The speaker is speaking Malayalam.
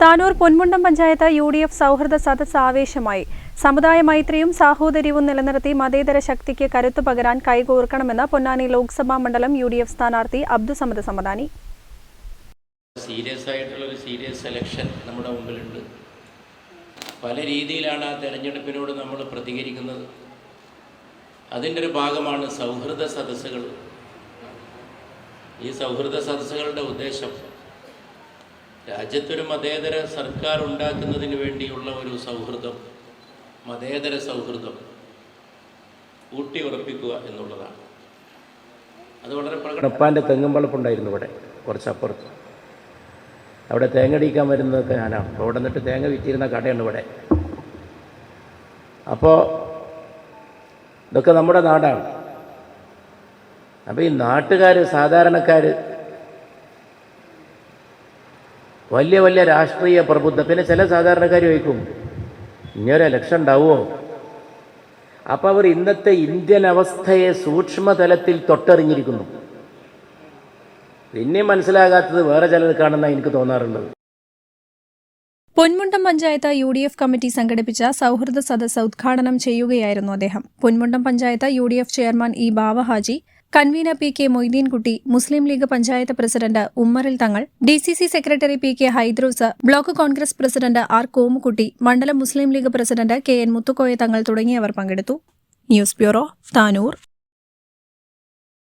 Tanur Ponmundam panchayat U D F സൗഹൃദ സദസ് ആവേശമായി. സമുദായ മൈത്രിയും സാഹോദര്യവും നിലനിർത്തി മതേതര ശക്തിക്ക് കരുത്തു പകരാൻ കൈകോർക്കണമെന്ന് പൊന്നാനി ലോക്സഭാ മണ്ഡലം യു ഡി എഫ് സ്ഥാനാർത്ഥി അബ്ദുസമദ് സമദാനി. സീരിയസ് ആയിട്ടുള്ളൊരു സീരിയസ് സെലക്ഷൻ നമ്മുടെ മുമ്പിലുണ്ട്. പല രീതിയിലാണ് ആ തെരഞ്ഞെടുപ്പിനോട് നമ്മൾ പ്രതികരിക്കുന്നത്. അതിന്റെ ഒരു ഭാഗമാണ് സൗഹൃദ സദസ്സുകൾ. ഈ സൗഹൃദ സദസ്സുകളുടെ ഉദ്ദേശം രാജ്യത്തൊരു മതേതര സർക്കാർ ഉണ്ടാക്കുന്നതിന് വേണ്ടിയുള്ള ഒരു സൗഹൃദം മതേതര സൗഹൃദം ഊട്ടി ഉറപ്പിക്കുക എന്നുള്ളതാണ്. അത് വളരെ പ്രകടപ്പാന്റെ തെങ്ങും വളപ്പുണ്ടായിരുന്നു ഇവിടെ കുറച്ചപ്പുറത്ത്. അവിടെ തേങ്ങ അടിക്കാൻ വരുന്നതൊക്കെ ഞാനാണ്. അവിടെ നിന്നിട്ട് തേങ്ങ വിറ്റിരുന്ന കടയാണ് ഇവിടെ. അപ്പോൾ ഇതൊക്കെ നമ്മുടെ നാടാണ്. അപ്പോൾ ഈ നാട്ടുകാർ സാധാരണക്കാർ വലിയ വലിയ രാഷ്ട്രീയ പ്രബുദ്ധ. പിന്നെ ചില സാധാരണക്കാർ ചോദിക്കും ഇനിയൊരു ഇലക്ഷൻ ഉണ്ടാവുമോ അപ്പോൾ അവർ ഇന്നത്തെ ഇന്ത്യൻ അവസ്ഥയെ സൂക്ഷ്മതലത്തിൽ തൊട്ടറിഞ്ഞിരിക്കുന്നു. പിന്നെ മനസ്സിലാകാത്തത് വേറെ ചിലത് കാണുന്ന എനിക്ക് തോന്നാറുണ്ട് Ponmundam panchayat U D F committee സംഘടിപ്പിച്ച സൗഹൃദ സദസ്സ് ഉദ്ഘാടനം ചെയ്യുകയായിരുന്നു അദ്ദേഹം. Ponmundam panchayat U D F chairman E Bavahaji convener P K Moideenkutty Muslim League panchayat president ഉമ്മറിൽ Thangal D C C secretary P K Haidrus block Congress president R Komukutty മണ്ഡലം Muslim League president K N Muthukoya Thangal തുടങ്ങിയവർ പങ്കെടുത്തു. News bureau Tanur.